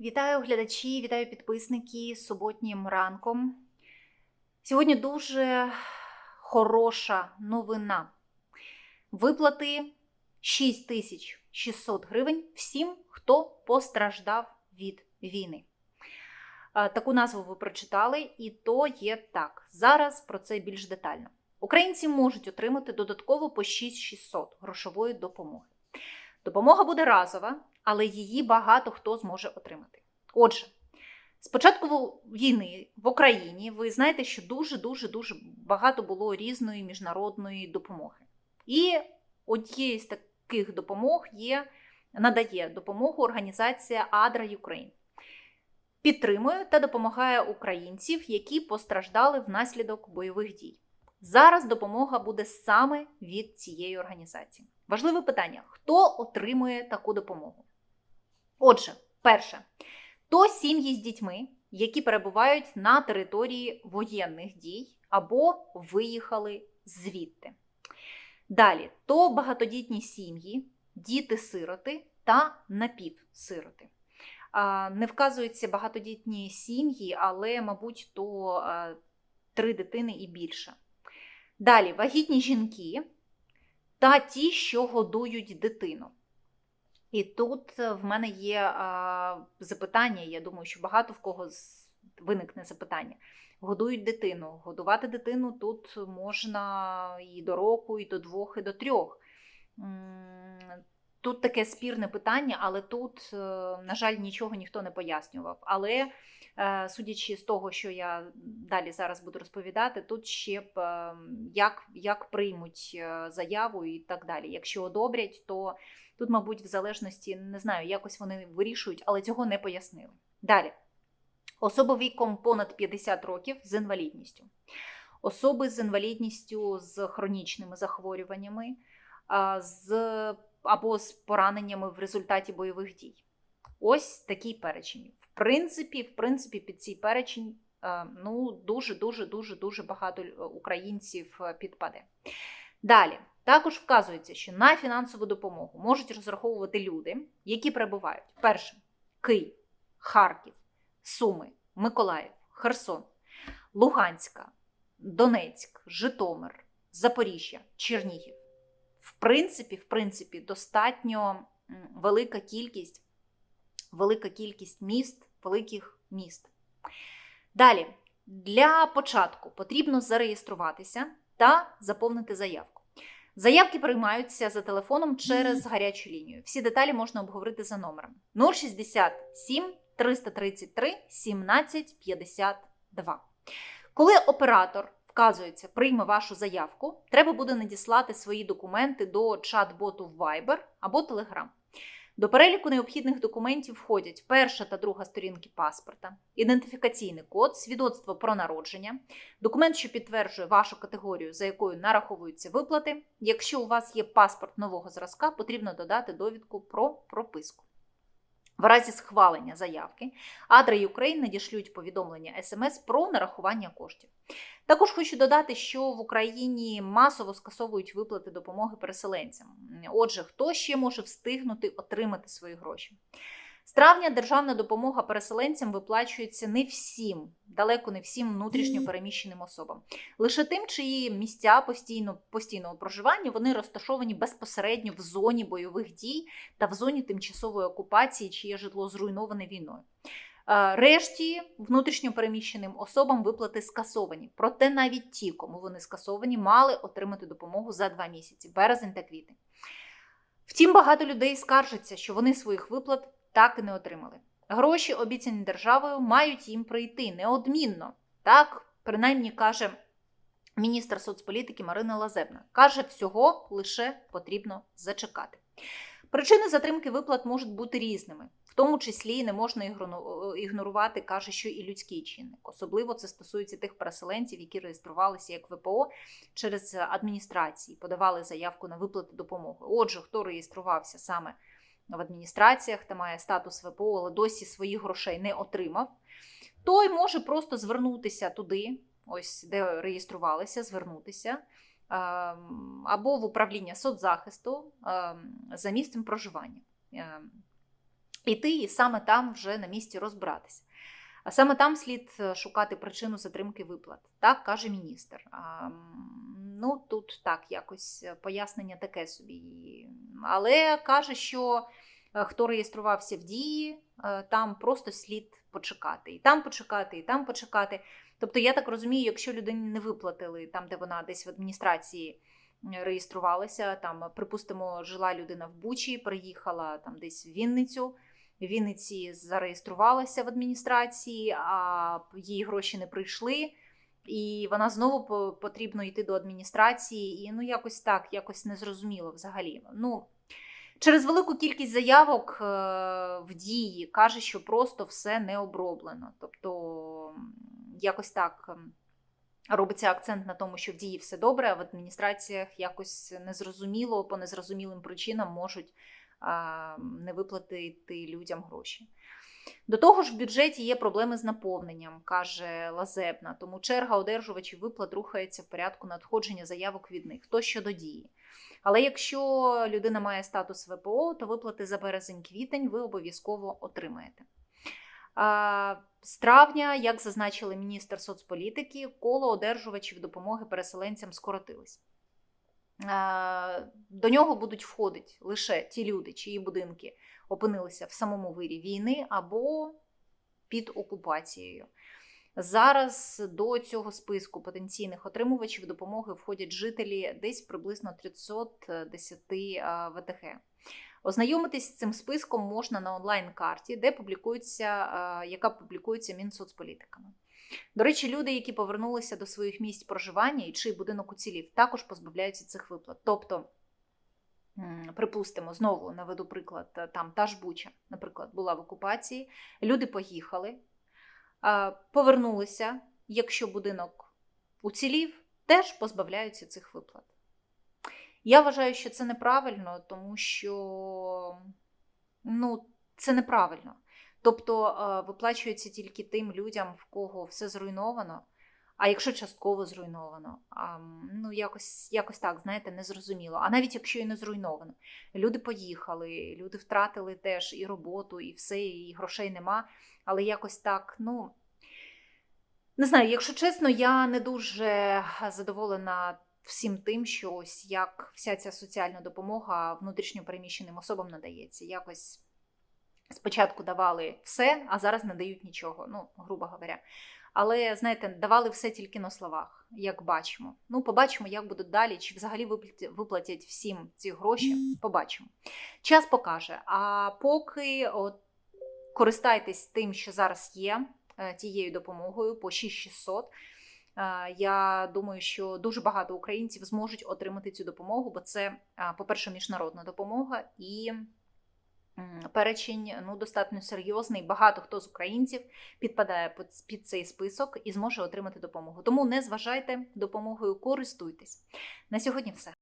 Вітаю глядачі, вітаю підписники суботнім ранком. Сьогодні дуже хороша новина. Виплати 6600 гривень всім, хто постраждав від війни. Таку назву ви прочитали, і то є так. Зараз про це більш детально. Українці можуть отримати додатково по 6600 грошової допомоги. Допомога буде разова, але її багато хто зможе отримати. Отже, з початку війни в Україні ви знаєте, що дуже дуже багато було різної міжнародної допомоги. І однією з таких допомог є надає допомогу організація Адра Ukraine. Підтримує та допомагає українців, які постраждали внаслідок бойових дій. Зараз допомога буде саме від цієї організації. Важливе питання: хто отримує таку допомогу? Отже, перше, то сім'ї з дітьми, які перебувають на території воєнних дій або виїхали звідти. Далі, то багатодітні сім'ї, діти-сироти та напівсироти. Не вказуються багатодітні сім'ї, але, мабуть, то три дитини і більше. Далі вагітні жінки та ті, що годують дитину. І тут в мене є запитання, я думаю, що багато в кого виникне запитання. Годують дитину. Годувати дитину тут можна і до року, і до двох, і до трьох. Тут таке спірне питання, але тут, е, на жаль, нічого ніхто не пояснював. Але е, судячи з того, що я далі зараз буду розповідати, тут ще б е, як, як приймуть е, заяву і так далі. Якщо одобрять, то тут, мабуть, в залежності не знаю, якось вони вирішують, але цього не пояснили. Далі. Особа віком понад 50 років з інвалідністю, особи з інвалідністю з хронічними захворюваннями, з, або з пораненнями в результаті бойових дій. Ось такий перечень. Принципі, в принципі, під цей перечень е, ну, дуже, дуже, дуже, дуже багато е, українців е, підпаде. Далі, також вказується, що на фінансову допомогу можуть розраховувати люди, які перебувають перше Київ, Харків, Суми, Миколаїв, Херсон, Луганська, Донецьк, Житомир, Запоріжжя, Чернігів. В принципі, в принципі, достатньо велика кількість, велика кількість міст, великих міст. Далі, для початку потрібно зареєструватися та заповнити заявку. Заявки приймаються за телефоном через гарячу лінію. Всі деталі можна обговорити за номером 067 333 17 52. Коли оператор вказується, прийме вашу заявку, треба буде надіслати свої документи до чат-боту в Viber або Telegram. До переліку необхідних документів входять перша та друга сторінки паспорта, ідентифікаційний код, свідоцтво про народження, документ, що підтверджує вашу категорію, за якою нараховуються виплати. Якщо у вас є паспорт нового зразка, потрібно додати довідку про прописку. В разі схвалення заявки Адра Україн надішлють повідомлення СМС про нарахування коштів. Також хочу додати, що в Україні масово скасовують виплати допомоги переселенцям. Отже, хто ще може встигнути отримати свої гроші? З травня державна допомога переселенцям виплачується не всім, далеко не всім внутрішньо переміщеним особам. Лише тим, чиї місця постійно, постійного проживання вони розташовані безпосередньо в зоні бойових дій та в зоні тимчасової окупації, чиє житло зруйноване війною. Е, Решті внутрішньо переміщеним особам виплати скасовані. Проте навіть ті, кому вони скасовані, мали отримати допомогу за два місяці березень та квітень. Втім, багато людей скаржаться, що вони своїх виплат так і не отримали. Гроші, обіцяні державою, мають їм прийти неодмінно. Так, принаймні каже міністр соцполітики Марина Лазебна. Каже, всього лише потрібно зачекати. Причини затримки виплат можуть бути різними, в тому числі не можна ігнорувати, каже, що і людський чинник. Особливо це стосується тих переселенців, які реєструвалися як ВПО через адміністрації, подавали заявку на виплату допомоги. Отже, хто реєструвався саме в адміністраціях та має статус ВПО, але досі своїх грошей не отримав, той може просто звернутися туди, ось де реєструвалися, звернутися. ем, Або в управління соцзахисту ем, за місцем проживання. Ем, іти і саме там вже на місці розбиратися. А саме там слід е, шукати причину затримки виплат, так каже міністр. Ну тут так, якось е, пояснення таке собі. Але каже, що е, хто реєструвався в дії, е, там просто слід почекати. І там почекати, і там почекати. Тобто, я так розумію, якщо людині не виплатили там, де вона десь в адміністрації реєструвалася, там, припустимо, жила людина в Бучі, приїхала там десь в Вінницю. В Вінниці зареєструвалася в адміністрації, а їй гроші не прийшли. І вона знову потрібно йти до адміністрації, і ну якось так, якось незрозуміло взагалі. Ну, через велику кількість заявок е, в дії каже, що просто все не оброблено. Тобто, якось так робиться акцент на тому, що в дії все добре, а в адміністраціях якось незрозуміло, по незрозумілим причинам можуть не виплатити людям гроші. До того ж, в бюджеті є проблеми з наповненням, каже Лазебна, тому черга одержувачів виплат рухається в порядку надходження заявок від них. То щодо дії. Але якщо людина має статус ВПО, то виплати за березень-квітень ви обов'язково отримаєте. З травня, як зазначили міністр соцполітики, коло одержувачів допомоги переселенцям скоротилось. До нього будуть входити лише ті люди, чиї будинки опинилися в самому вирі війни або під окупацією. Зараз до цього списку потенційних отримувачів допомоги входять жителі десь приблизно 310 а, ВТГ. Ознайомитись з цим списком можна на онлайн-карті, де публікується, яка публікується Мінсоцполітиками. До речі, люди, які повернулися до своїх місць проживання і чий будинок уцілів, також позбавляються цих виплат. Тобто, припустимо, знову наведу приклад, е, там та ж Буча, наприклад, була в окупації, люди поїхали, повернулися, якщо будинок уцілів, теж позбавляються цих виплат. Я вважаю, що це неправильно, тому що ну, це неправильно. Тобто е, виплачується тільки тим людям, в кого все зруйновано. А якщо частково зруйновано, а, ну якось, якось так, знаєте, незрозуміло. А навіть якщо і не зруйновано, люди поїхали, люди втратили теж і роботу, і все, і грошей нема. Але якось так, ну не знаю, якщо чесно, я не дуже задоволена всім тим, що ось як вся ця соціальна допомога внутрішньо переміщеним особам надається. Якось спочатку давали все, а зараз не дають нічого, ну, грубо говоря. Але знаєте, давали все тільки на словах, як бачимо. Ну, побачимо, як будуть далі, чи взагалі виплатять, всім ці гроші. Побачимо. Час покаже. А поки от, користайтесь тим, що зараз є, е, тією допомогою по 6600. Е, Я думаю, що дуже багато українців зможуть отримати цю допомогу, бо це, е, по-перше, міжнародна допомога і перечень ну, достатньо серйозний. Багато хто з українців підпадає під, цей список і зможе отримати допомогу. Тому не зважайте допомогою, користуйтесь. На сьогодні все.